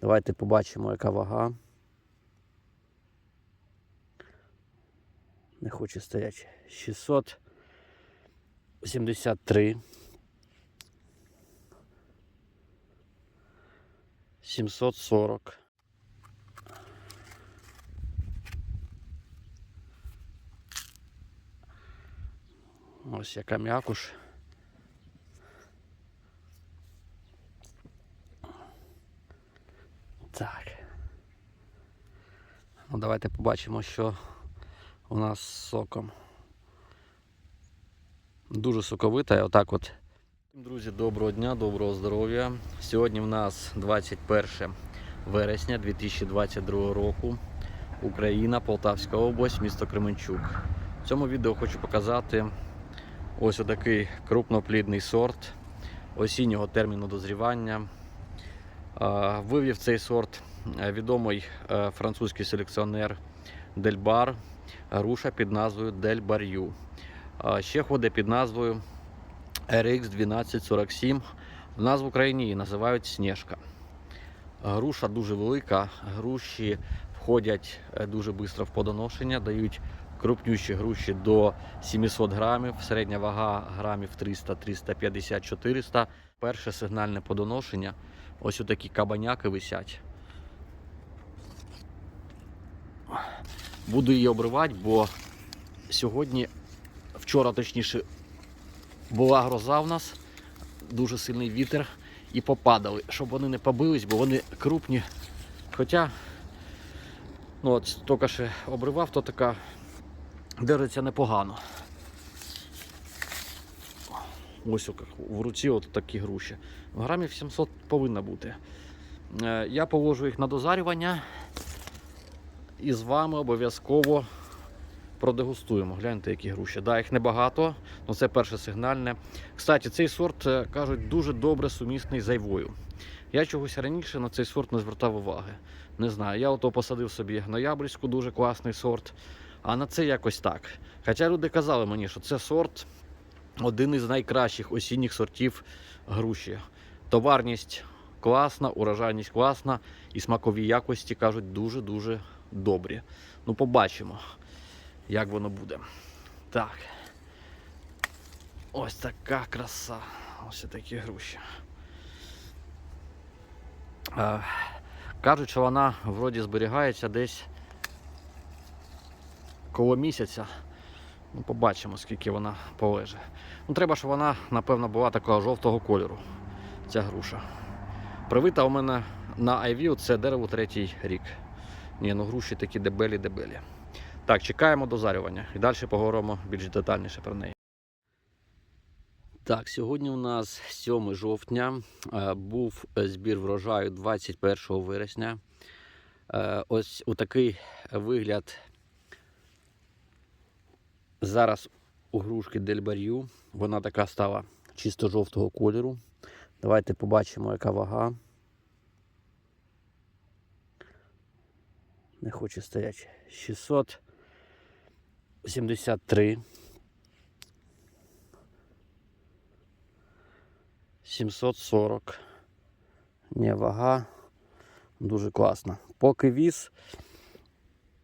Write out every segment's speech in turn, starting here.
Давайте побачимо, яка вага. Не хоче стояти. 673. 740. Ось яка м'якуш. Так. Ну, давайте побачимо, що у нас з соком. Дуже соковита. Отак от. Друзі, доброго дня, доброго здоров'я. Сьогодні в нас 21 вересня 2022 року. Україна, Полтавська область, місто Кременчук. В цьому відео хочу показати ось отакий крупноплідний сорт осіннього терміну дозрівання. Вивів цей сорт відомий е, французький селекціонер Дельбар, груша під назвою Дельбар'ю. А, Ще ходить під назвою RX 1247. В нас в її називають Снежка. Груша дуже велика, груші входять е, дуже швидко в подоношення, дають крупнющі груші до 700 грамів, середня вага грамів 300, 350, 400. Перше сигнальне подоношення. Ось отакі кабаняки висять. Буду її обривати, бо сьогодні, вчора точніше, була гроза в нас, дуже сильний вітер і попадали, щоб вони не побились, бо вони крупні. Хоча, ну от тільки ще обривав, то така держиться непогано. Ось о, в руці от такі груші. Грамів 700 повинно бути. Е, Я положу їх на дозарювання і з вами обов'язково продегустуємо. Гляньте, які груші. Да, їх небагато, але це перше сигнальне. Кстати, цей сорт, е, кажуть, дуже добре сумісний з айвою. Я чогось раніше на цей сорт не звертав уваги. Не знаю, я ото посадив собі ноябрьську, дуже класний сорт. А на це якось так. Хоча люди казали мені, що це сорт один із найкращих осінніх сортів груші. Товарність класна, урожайність класна і смакові якості кажуть дуже-дуже добрі. Ну, побачимо, як воно буде. Так. Ось така краса. Ось такі груші. Е, кажуть, що вона вроді зберігається десь коло місяця. Ну, побачимо, скільки вона полеже. Ну, треба, щоб вона, напевно, була такого жовтого кольору. Ця груша. Привита у мене на IView це дерево третій рік. Ні, ну груші такі дебелі-дебелі. Так, чекаємо дозарювання і далі поговоримо більш детальніше про неї. Так, сьогодні у нас 7 жовтня. Е, Був збір врожаю 21 вересня. Е, Ось у такий вигляд Зараз у грушки Дельбар'ю. Вона така стала чисто жовтого кольору. Давайте побачимо, яка вага. Не хоче стояти. 673. 740. Не, вага. Дуже класна. Поки віз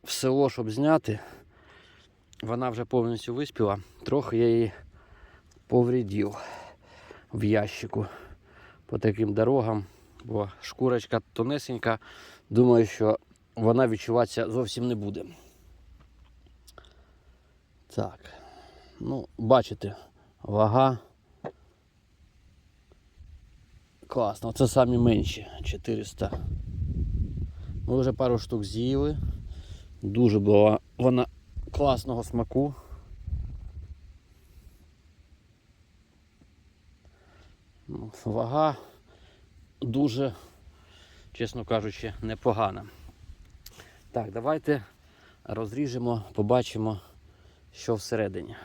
в село, щоб зняти. Вона вже повністю виспіла. Трохи я її повредив в ящику по таким дорогам, бо шкурочка тонесенька. Думаю, що вона відчуватися зовсім не буде. Так, ну, бачите, вага. Класно, це самі менші 400. Ми вже пару штук з'їли. Дуже була вона класного смаку. Ну, Вага дуже, чесно кажучи, непогана. Так, давайте розріжемо, побачимо, що всередині.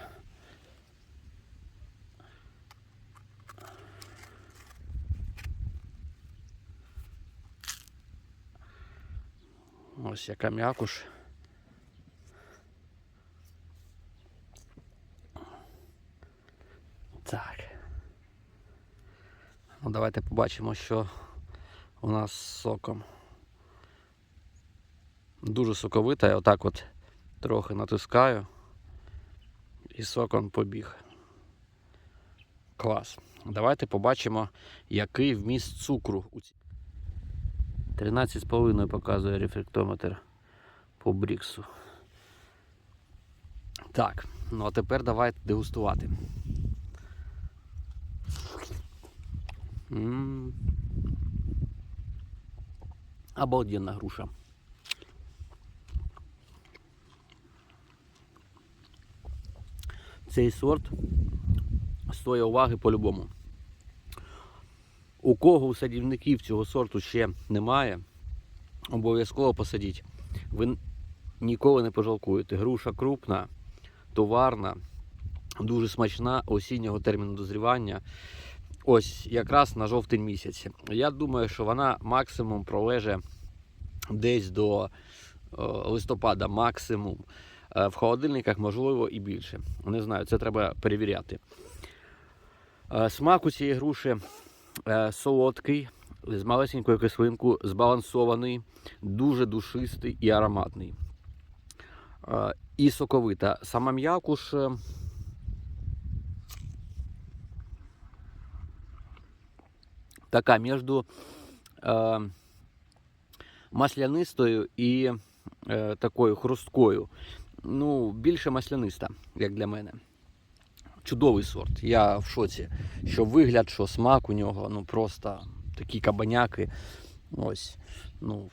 Ось яка м'якуш. Так. Ну, давайте побачимо, що у нас з соком. Дуже соковита. Я отак от трохи натискаю. І сок он побіг. Клас. Давайте побачимо, який вміст цукру. у цій- 13,5 показує рефлектометр по Бріксу. Так, ну а тепер давайте дегустувати. М. Обалденна груша. Цей сорт стоїть уваги по-любому. У кого у садівників цього сорту ще немає, обов'язково посадіть. Ви ніколи не пожалкуєте. Груша крупна, товарна, дуже смачна осіннього терміну дозрівання. Ось якраз на жовтень місяць. Я думаю, що вона максимум пролеже десь до е, листопада, максимум. Е, В холодильниках можливо і більше. Не знаю, це треба перевіряти. Е, Смак у цієї груші е, солодкий, з малесенькою кислинкою, збалансований, дуже душистий і ароматний. І соковита. Сама м'якуш. Така між е, маслянистою і е, такою хрусткою. Ну, більше масляниста, як для мене. Чудовий сорт. Я в шоці. Що вигляд, що смак у нього, ну просто такі кабаняки. Ось. Ну,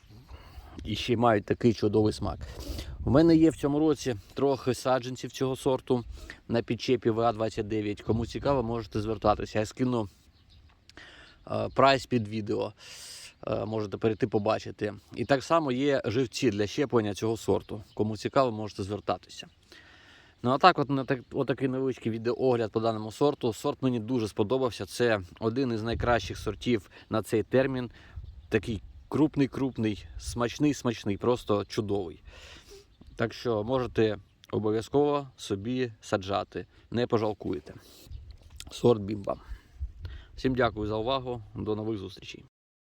і ще мають такий чудовий смак. У мене є в цьому році трохи саджанців цього сорту на підчепі ВА-29. Кому цікаво, можете звертатися. Я скину е, прайс під відео. Е, Можете перейти побачити. І так само є живці для щеплення цього сорту. Кому цікаво, можете звертатися. Ну а так, от так, отакий невеличкий відеоогляд по даному сорту. Сорт мені дуже сподобався. Це один із найкращих сортів на цей термін. Такий крупний, крупний, смачний, смачний, просто чудовий. Так що можете обов'язково собі саджати, не пожалкуєте. Сорт бімба. Всім дякую за увагу. До нових зустрічей.